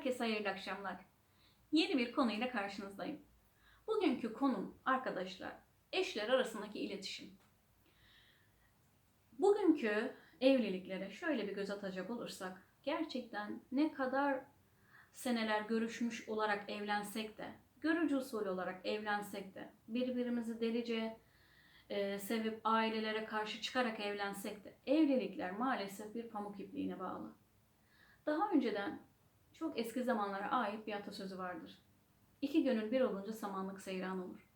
Herkese hayırlı akşamlar. Yeni bir konuyla karşınızdayım. Bugünkü konum arkadaşlar eşler arasındaki iletişim. Bugünkü evliliklere şöyle bir göz atacak olursak gerçekten ne kadar seneler görüşmüş olarak evlensek de, görücü usulü olarak evlensek de, birbirimizi delice e, sevip ailelere karşı çıkarak evlensek de evlilikler maalesef bir pamuk ipliğine bağlı. Daha önceden çok eski zamanlara ait bir atasözü vardır. İki gönül bir olunca samanlık seyran olur.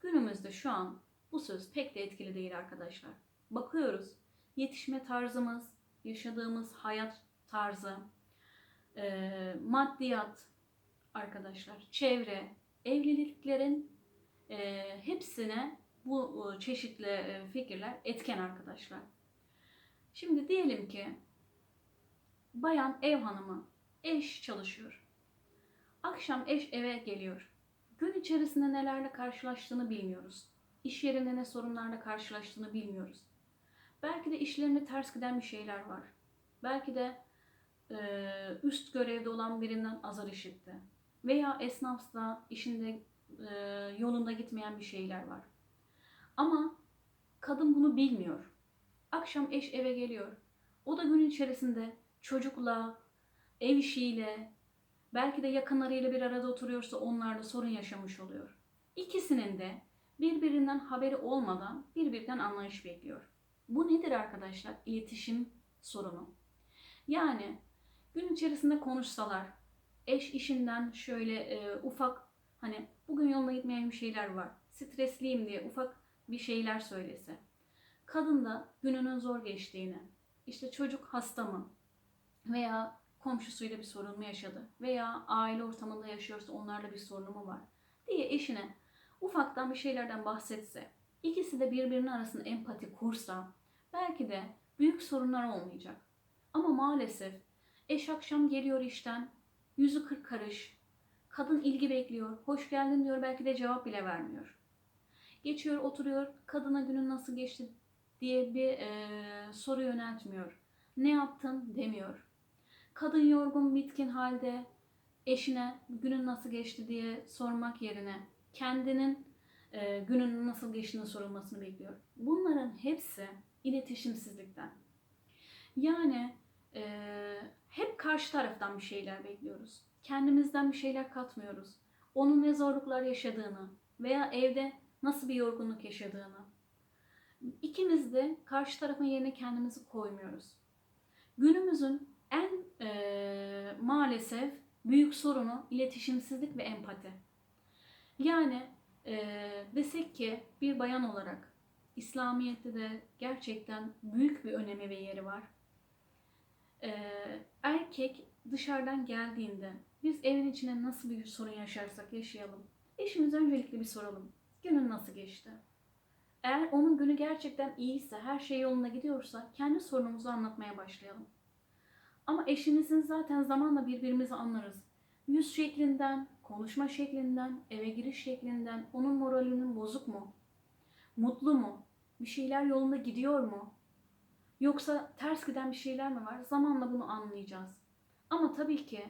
Günümüzde şu an bu söz pek de etkili değil arkadaşlar. Bakıyoruz yetişme tarzımız, yaşadığımız hayat tarzı, e, maddiyat arkadaşlar, çevre, evliliklerin e, hepsine bu e, çeşitli e, fikirler etken arkadaşlar. Şimdi diyelim ki bayan ev hanımı, eş çalışıyor. Akşam eş eve geliyor. Gün içerisinde nelerle karşılaştığını bilmiyoruz. İş yerinde ne sorunlarla karşılaştığını bilmiyoruz. Belki de işlerine ters giden bir şeyler var. Belki de e, üst görevde olan birinden azar işitti. Veya esnafsa işinde e, yolunda gitmeyen bir şeyler var. Ama kadın bunu bilmiyor. Akşam eş eve geliyor. O da gün içerisinde çocukla, ev işiyle, belki de yakınlarıyla bir arada oturuyorsa onlarla sorun yaşamış oluyor. İkisinin de birbirinden haberi olmadan birbirinden anlayış bekliyor. Bu nedir arkadaşlar? İletişim sorunu. Yani gün içerisinde konuşsalar, eş işinden şöyle e, ufak hani bugün yoluna gitmeyen bir şeyler var. Stresliyim diye ufak bir şeyler söylese. Kadın da gününün zor geçtiğini, işte çocuk hasta mı veya komşusuyla bir sorun mu yaşadı veya aile ortamında yaşıyorsa onlarla bir sorunu mu var diye eşine ufaktan bir şeylerden bahsetse, ikisi de birbirinin arasında empati kursa belki de büyük sorunlar olmayacak. Ama maalesef eş akşam geliyor işten, yüzü kırk karış, kadın ilgi bekliyor, hoş geldin diyor belki de cevap bile vermiyor. Geçiyor oturuyor, kadına günün nasıl geçti diye bir e, soru yöneltmiyor. Ne yaptın demiyor. Kadın yorgun, bitkin halde eşine günün nasıl geçti diye sormak yerine kendinin e, günün nasıl geçtiğini sorulmasını bekliyor. Bunların hepsi iletişimsizlikten. Yani e, hep karşı taraftan bir şeyler bekliyoruz. Kendimizden bir şeyler katmıyoruz. Onun ne zorluklar yaşadığını veya evde nasıl bir yorgunluk yaşadığını. İkimiz de karşı tarafın yerine kendimizi koymuyoruz. Günümüzün en e, maalesef büyük sorunu iletişimsizlik ve empati. Yani e, desek ki bir bayan olarak İslamiyet'te de gerçekten büyük bir önemi ve yeri var. E, erkek dışarıdan geldiğinde biz evin içine nasıl bir sorun yaşarsak yaşayalım. Eşimize öncelikle bir soralım. Günün nasıl geçti? Eğer onun günü gerçekten iyiyse, her şey yolunda gidiyorsa kendi sorunumuzu anlatmaya başlayalım. Ama eşimizin zaten zamanla birbirimizi anlarız. Yüz şeklinden, konuşma şeklinden, eve giriş şeklinden onun moralinin bozuk mu? Mutlu mu? Bir şeyler yolunda gidiyor mu? Yoksa ters giden bir şeyler mi var? Zamanla bunu anlayacağız. Ama tabii ki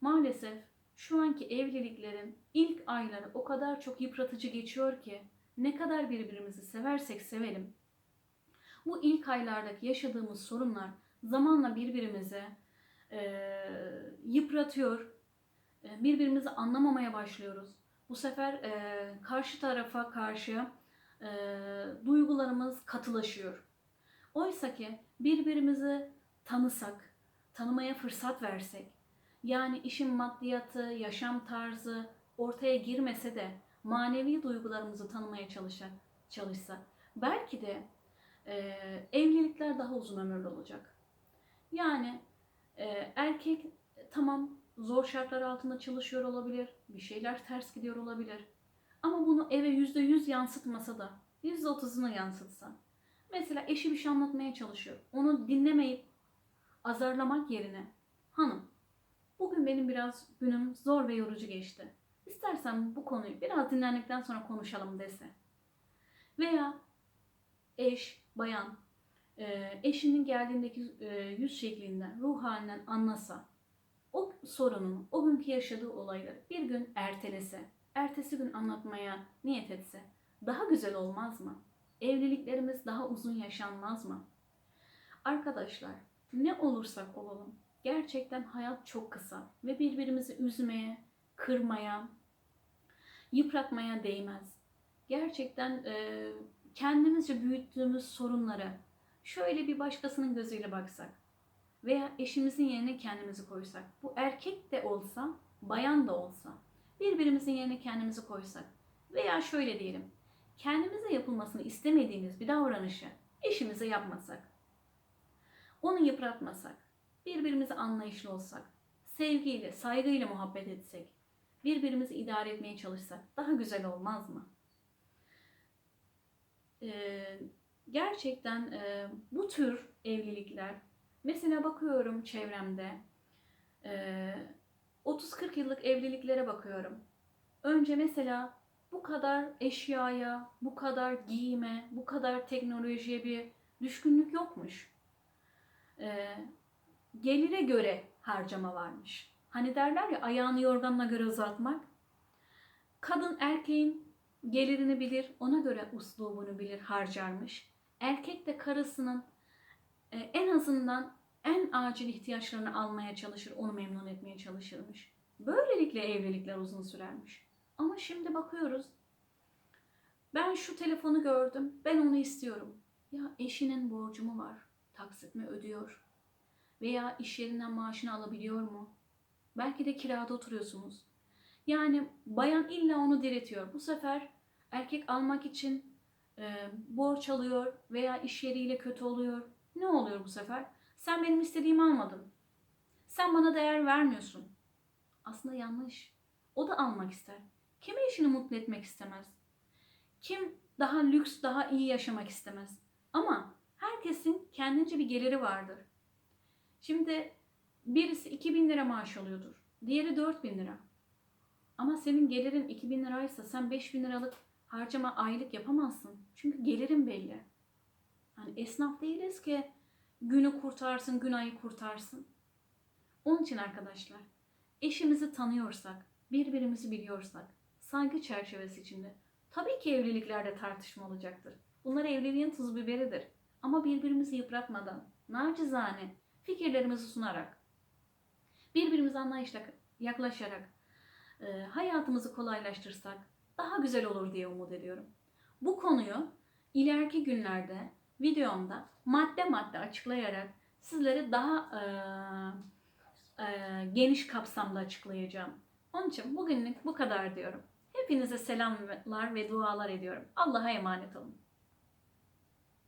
maalesef şu anki evliliklerin ilk ayları o kadar çok yıpratıcı geçiyor ki ne kadar birbirimizi seversek sevelim. Bu ilk aylardaki yaşadığımız sorunlar zamanla birbirimizi e, yıpratıyor. E, birbirimizi anlamamaya başlıyoruz. Bu sefer e, karşı tarafa karşı e, duygularımız katılaşıyor. Oysa ki birbirimizi tanısak, tanımaya fırsat versek, yani işin maddiyatı, yaşam tarzı ortaya girmese de manevi duygularımızı tanımaya çalışsak, çalışsak belki de e, evlilikler daha uzun ömürlü olacak. Yani e, erkek tamam zor şartlar altında çalışıyor olabilir, bir şeyler ters gidiyor olabilir. Ama bunu eve yüzde yüz yansıtmasa da yüzde otuzunu yansıtsa. Mesela eşi bir şey anlatmaya çalışıyor. Onu dinlemeyip azarlamak yerine hanım bugün benim biraz günüm zor ve yorucu geçti. İstersen bu konuyu biraz dinlendikten sonra konuşalım dese. Veya eş, bayan, eşinin geldiğindeki e, yüz şeklinden, ruh halinden anlasa. o sorunun, o günkü yaşadığı olayları bir gün ertelese, ertesi gün anlatmaya niyet etse daha güzel olmaz mı? Evliliklerimiz daha uzun yaşanmaz mı? Arkadaşlar ne olursak olalım gerçekten hayat çok kısa ve birbirimizi üzmeye, kırmaya, yıpratmaya değmez. Gerçekten e, kendimizce büyüttüğümüz sorunlara şöyle bir başkasının gözüyle baksak veya eşimizin yerine kendimizi koysak, bu erkek de olsa, bayan da olsa, birbirimizin yerine kendimizi koysak veya şöyle diyelim, kendimize yapılmasını istemediğimiz bir davranışı eşimize yapmasak, onu yıpratmasak, birbirimize anlayışlı olsak, sevgiyle, saygıyla muhabbet etsek, birbirimizi idare etmeye çalışsak daha güzel olmaz mı? Ee, gerçekten e, bu tür evlilikler, mesela bakıyorum çevremde, e, 30-40 yıllık evliliklere bakıyorum. Önce mesela bu kadar eşyaya, bu kadar giyime, bu kadar teknolojiye bir düşkünlük yokmuş. Ee, gelire göre harcama varmış. Hani derler ya ayağını yorganına göre uzatmak. Kadın erkeğin gelirini bilir, ona göre uslubunu bilir, harcarmış. Erkek de karısının e, en azından en acil ihtiyaçlarını almaya çalışır, onu memnun etmeye çalışırmış. Böylelikle evlilikler uzun sürermiş. Ama şimdi bakıyoruz. Ben şu telefonu gördüm, ben onu istiyorum. Ya eşinin borcu mu var? Taksit mi ödüyor? Veya iş yerinden maaşını alabiliyor mu? Belki de kirada oturuyorsunuz. Yani bayan illa onu diretiyor. Bu sefer erkek almak için e, borç alıyor veya iş yeriyle kötü oluyor. Ne oluyor bu sefer? Sen benim istediğimi almadın. Sen bana değer vermiyorsun. Aslında yanlış. O da almak ister. Kim eşini mutlu etmek istemez? Kim daha lüks, daha iyi yaşamak istemez? Ama herkesin kendince bir geliri vardır. Şimdi birisi 2000 lira maaş alıyordur. Diğeri 4000 lira. Ama senin gelirin 2000 liraysa sen 5000 liralık harcama aylık yapamazsın. Çünkü gelirin belli. Yani esnaf değiliz ki günü kurtarsın, gün ayı kurtarsın. Onun için arkadaşlar eşimizi tanıyorsak, birbirimizi biliyorsak, saygı çerçevesi içinde tabii ki evliliklerde tartışma olacaktır. Bunlar evliliğin tuz biberidir. Ama birbirimizi yıpratmadan, nacizane fikirlerimizi sunarak, birbirimize anlayışla yaklaşarak e, hayatımızı kolaylaştırsak daha güzel olur diye umut ediyorum. Bu konuyu ileriki günlerde videomda madde madde açıklayarak sizlere daha e, e, geniş kapsamda açıklayacağım. Onun için bugünlük bu kadar diyorum. Hepinize selamlar ve dualar ediyorum. Allah'a emanet olun.